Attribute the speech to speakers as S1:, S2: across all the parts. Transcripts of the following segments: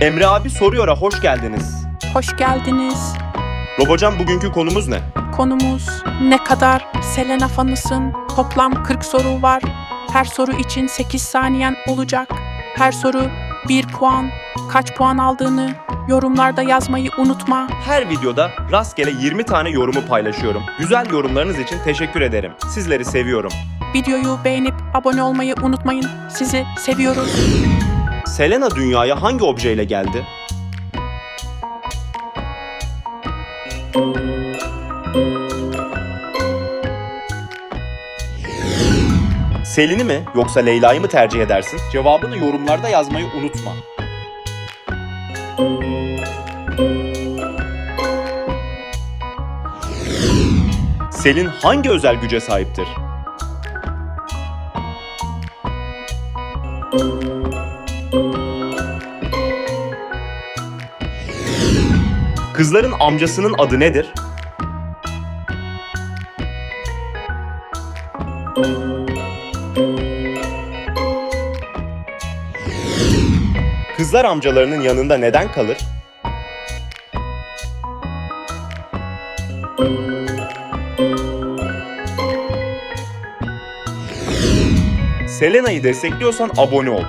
S1: Emre abi soruyor'a hoş geldiniz.
S2: Hoş geldiniz.
S1: Robocan bugünkü konumuz ne?
S2: Konumuz ne kadar Selena fanısın? Toplam 40 soru var. Her soru için 8 saniyen olacak. Her soru 1 puan. Kaç puan aldığını yorumlarda yazmayı unutma.
S1: Her videoda rastgele 20 tane yorumu paylaşıyorum. Güzel yorumlarınız için teşekkür ederim. Sizleri seviyorum.
S2: Videoyu beğenip abone olmayı unutmayın. Sizi seviyoruz.
S1: Selena dünyaya hangi objeyle geldi? Selin'i mi yoksa Leyla'yı mı tercih edersin? Cevabını yorumlarda yazmayı unutma. Selin hangi özel güce sahiptir? Kızların amcasının adı nedir? Kızlar amcalarının yanında neden kalır? Selena'yı destekliyorsan abone ol.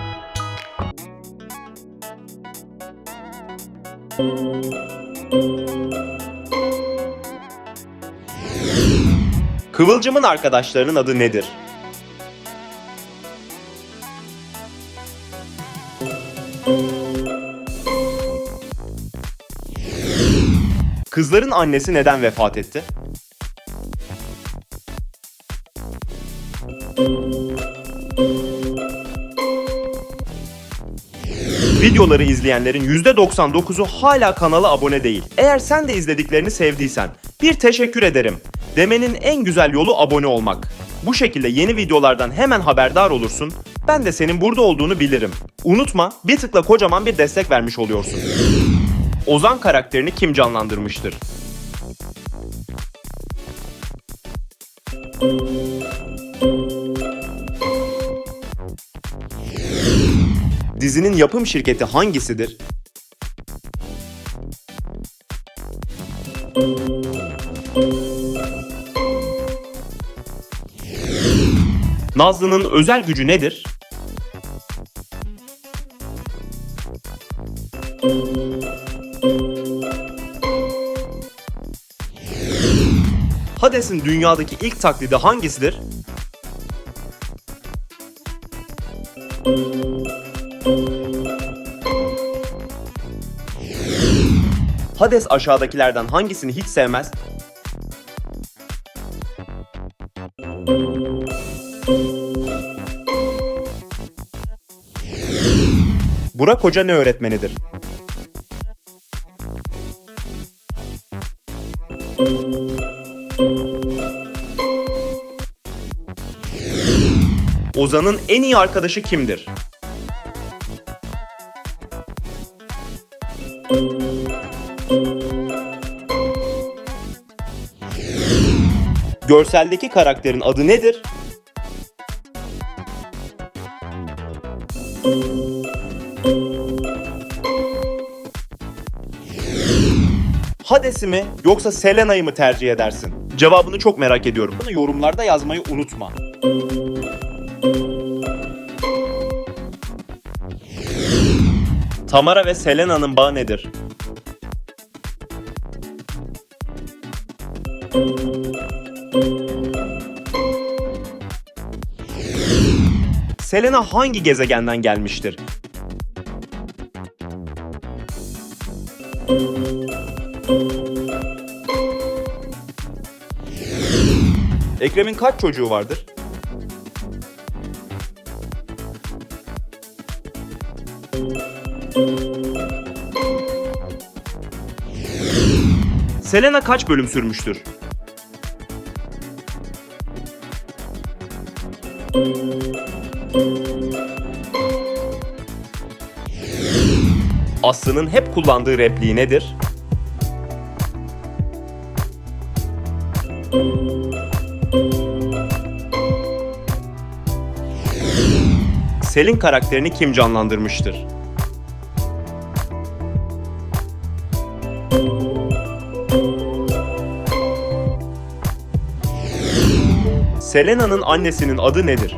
S1: Kıvılcım'ın arkadaşlarının adı nedir? Kızların annesi neden vefat etti? Videoları izleyenlerin %99'u hala kanala abone değil. Eğer sen de izlediklerini sevdiysen bir teşekkür ederim. Demenin en güzel yolu abone olmak. Bu şekilde yeni videolardan hemen haberdar olursun. Ben de senin burada olduğunu bilirim. Unutma bir tıkla kocaman bir destek vermiş oluyorsun. Ozan karakterini kim canlandırmıştır? Dizinin yapım şirketi hangisidir? Nazlı'nın özel gücü nedir? Hades'in dünyadaki ilk taklidi hangisidir? Hades aşağıdakilerden hangisini hiç sevmez? Burak Hoca ne öğretmenidir? Ozan'ın en iyi arkadaşı kimdir? Görseldeki karakterin adı nedir? Hades'i mi yoksa Selena'yı mı tercih edersin? Cevabını çok merak ediyorum. Bunu yorumlarda yazmayı unutma. Tamara ve Selena'nın bağı nedir? Selena hangi gezegenden gelmiştir? Ekrem'in kaç çocuğu vardır? Selena kaç bölüm sürmüştür? Aslı'nın hep kullandığı repliği nedir? Selin karakterini kim canlandırmıştır? Selena'nın annesinin adı nedir?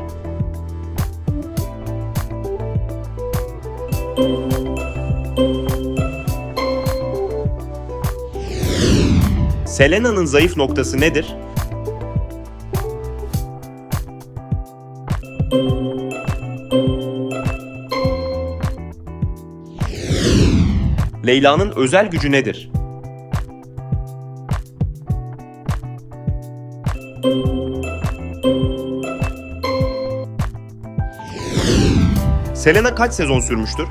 S1: Selena'nın zayıf noktası nedir? Leyla'nın özel gücü nedir? Selena kaç sezon sürmüştür?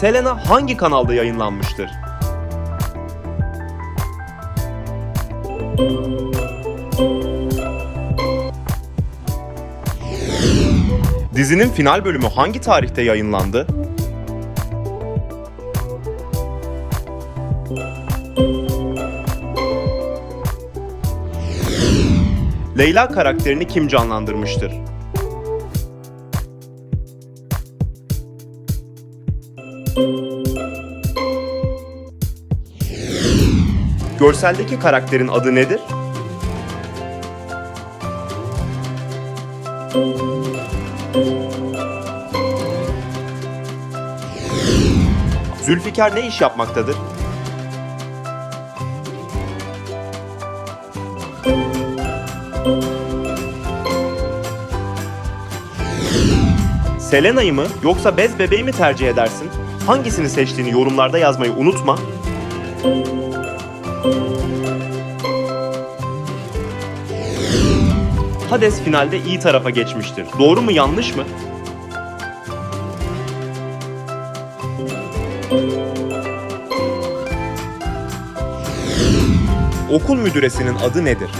S1: Selena hangi kanalda yayınlanmıştır? Dizinin final bölümü hangi tarihte yayınlandı? Leyla karakterini kim canlandırmıştır? Görseldeki karakterin adı nedir? Zülfikar ne iş yapmaktadır? Selena'yı mı yoksa Bez bebeği mi tercih edersin? Hangisini seçtiğini yorumlarda yazmayı unutma. Hades finalde iyi tarafa geçmiştir. Doğru mu yanlış mı? Okul müdüresinin adı nedir?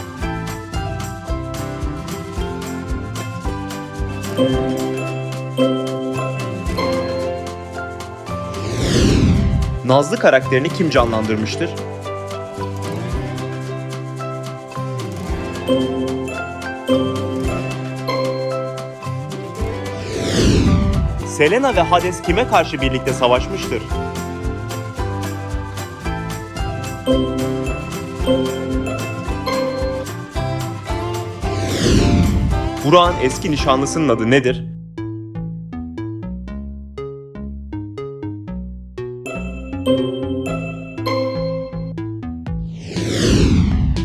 S1: Nazlı karakterini kim canlandırmıştır? Selena ve Hades kime karşı birlikte savaşmıştır? Burak'ın eski nişanlısının adı nedir?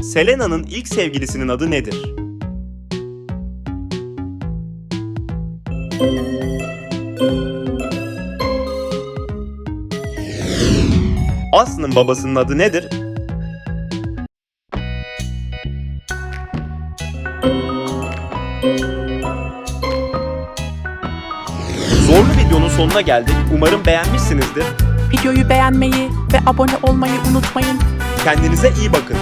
S1: Selena'nın ilk sevgilisinin adı nedir? Aslı'nın babasının adı nedir? Zorlu videonun sonuna geldik. Umarım beğenmişsinizdir.
S2: Videoyu beğenmeyi ve abone olmayı unutmayın.
S1: Kendinize iyi bakın.